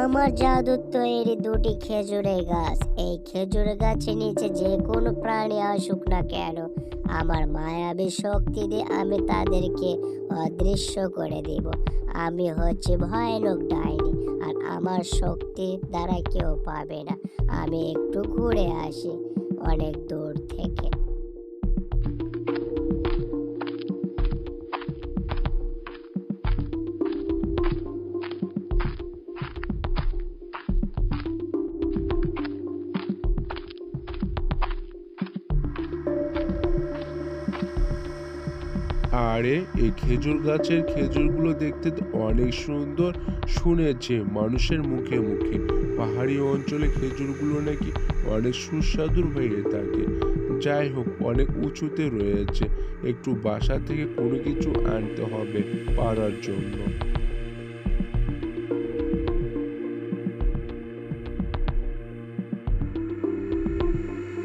আমার জাদুর তৈরি দুটি খেজুরের গাছ। এই খেজুর গাছের নিচে যে কোনো প্রাণী আসুক না কেন, আমার মায়াবী শক্তি দিয়ে আমি তাদেরকে অদৃশ্য করে দেব। আমি হচ্ছে ভয়ানক ডাইনি, আর আমার শক্তির দ্বারা কেউ পাবে না। আমি একটু ঘুরে আসি, অনেক দূর থেকে। আরে এই খেজুর গাছের খেজুরগুলো দেখতে তো অনেক সুন্দর শুনেছে মানুষের মুখে মুখে। পাহাড়ি অঞ্চলে খেজুরগুলো নাকি অনেক সুস্বাদুর হয়ে থাকে। যাই হোক, অনেক উঁচুতে রয়েছে। একটু বাসা থেকে কোনো কিছু আনতে হবে পারার জন্য।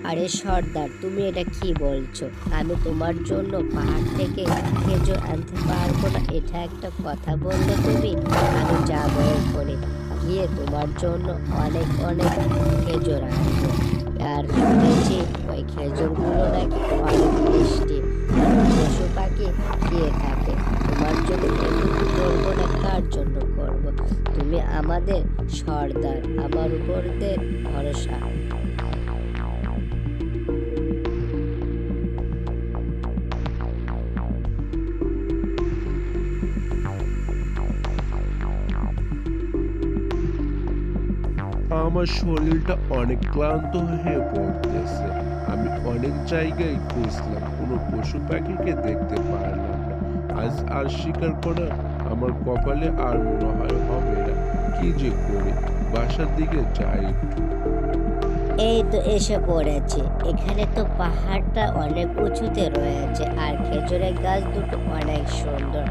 আরে সর্দার, তুমি এটা কি বলছো? আমি তোমার জন্য পাহাড় থেকে খেজুর আনতে পারব না, এটা একটা কথা বললে তুমি, আমি যাব এরপরে গিয়ে তোমার জন্য অনেক অনেক খেজুর আনব। আর শুনেছি ওই খেজুরগুলো নাকি অনেক মিষ্টি। পশু পাখি খেয়ে থাকে, তোমার জন্য এটুকু করব না, কার জন্য করব? তুমি আমাদের সর্দার, আমার উপর ভরসা। আমার শরীরটা অনেক ক্লান্ত হয়ে পড়তেছে। আমি অনেক জায়গায় খুঁজলাম কোনো পশু পাখিকে দেখতে পারলাম না। আজ আর শিকার করা আমার কপালে আর মনে হয় হবে না। কি যে করে, বাসার দিকে যাই। একটু এই তো এসে পড়েছে। এখানে তো পাহাড়টা অনেক উঁচুতে রয়েছে আর খেজুরের গাছ দুটো অনেক সুন্দর।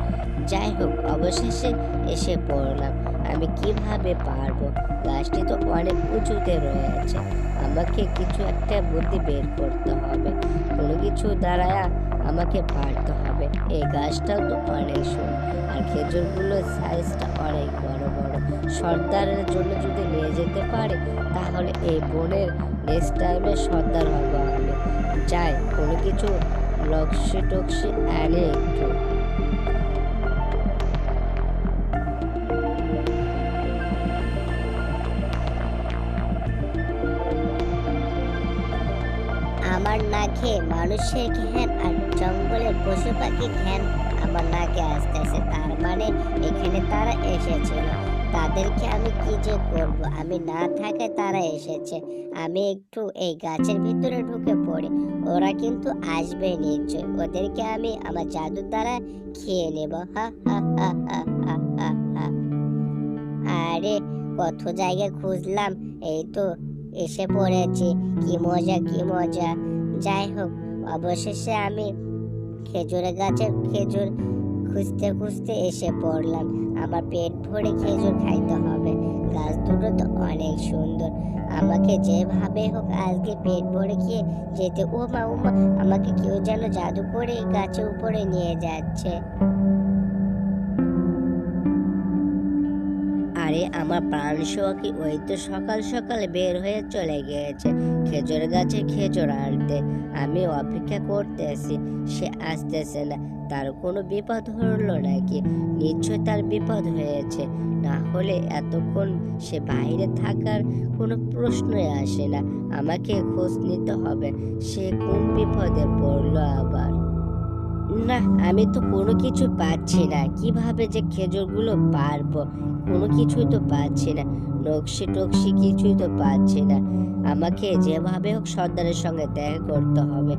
যাই হোক, অবশেষে এসে পড়লাম। আমি কীভাবে পারব? গাছটি তো অনেক উঁচুতে রয়েছে। আমাকে কিছু একটা বুদ্ধি বের করতে হবে। কোনো কিছু দ্বারা আমাকে পারতে হবে। এই গাছটাও তো অনেক সুন্দর। আর খেজুরগুলোর সাইজটা অনেক বড় বড়। সর্দারের জন্য যদি নিয়ে যেতে পারে, তাহলে এই বনের নেক্সট টাইমে সর্দার হব আমি। যাই, কোনো কিছু লক্ষ্যে টক্সি আনে একটু। আমার নাকে মানুষের ঘ্যান আর জঙ্গলের পশু পাখি ঘ্যান আমার নাকে আসতেছে তার মানে এখানে তারা এসেছিল। তাদেরকে আমি কি যে করব? আমি না থাকে তারা এসেছে। আমি একটু এই গাছের ভিতরে ঢুকে পড়ি। ওরা কিন্তু আসবে নিশ্চয়। ওদেরকে আমি আমার জাদুর দ্বারা খেয়ে নেব। হা হা হা হা হা হা আরে, কত জায়গায় খুঁজলাম। এই তো এসে পড়েছি। কি মজা কি মজা। যাই হোক, অবশেষে আমি খেজুরের গাছের খেজুর খুঁজতে খুঁজতে এসে পড়লাম। আমার পেট ভরে খেজুর খাইতে হবে। গাছ দুটো তো অনেক সুন্দর। আমাকে যেভাবে হোক আজকে পেট ভরে খেয়ে যেতে ও মা ও মা আমাকে কেউ যেন জাদু করে গাছের উপরে নিয়ে যাচ্ছে। আরে আমার প্রাণ কি ওই তো সকাল সকাল বের হয়ে চলে গিয়েছে, খেজুর গাছে খেজুর আনতে। আমি অপেক্ষা করতেছি, সে আসতেছে না, তার কোনো বিপদ হলো নাকি? নিশ্চয় তার বিপদ হয়েছে, না হলে এতক্ষণ সে বাইরে থাকার কোনো প্রশ্নই আসে না, আমাকে খোঁজ নিতে হবে, সে কোন বিপদে পড়ল আবার? না, আমি তো কোনো কিছু পাচ্ছি না। কীভাবে যে খেজুরগুলো পারব? কোনো কিছুই তো পাচ্ছি না। নকশি টকশি কিছুই তো পাচ্ছি না। আমাকে যেভাবে হোক সর্দারের সঙ্গে দেখা করতে হবে।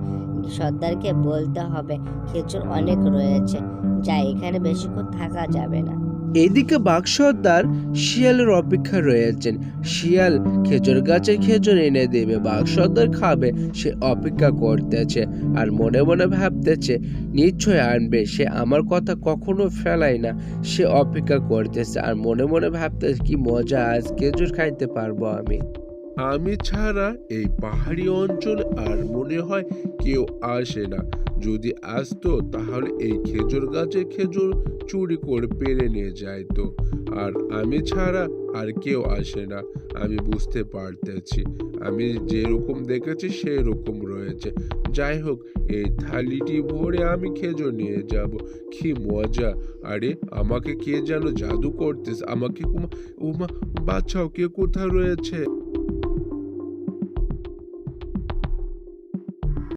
সর্দারকে বলতে হবে, খেজুর অনেক রয়েছে। যা এখানে বেশিক্ষণ থাকা যাবে না। এদিকে বাঘসর্দার শিয়ালের অপেক্ষা রয়েছেন। শিয়াল খেজুর গাছে খেজুর এনে দেবে বাঘসর্দার খাবে, সে অপেক্ষা করতেছে আর মনে মনে ভাবতেছে, নিশ্চয় আনবে, সে আমার কথা কখনো ফেলায় না, সে অপেক্ষা করতেছে আর মনে মনে ভাবতেছে, কি মজা, আজ খেজুর খাইতে পারব আমি। আমি ছাড়া এই পাহাড়ি অঞ্চল আর মনে হয় কেউ আসে না। যদি আসতো, তাহলে এই খেজুর গাছের খেজুর চুরি করে পেরে নিয়ে যাইতো। আর আমি ছাড়া আর কেউ আসে না, আমি বুঝতে পারতেছি। আমি যেরকম দেখেছি সেই রকম রয়েছে। যাই হোক, এই থালিটি ভরে আমি খেজুর নিয়ে যাব। কি মজা! আরে, আমাকে কে যেন জাদু করতেছে? আমাকে ওমা বাচ্চাও কে কোথায় রয়েছে?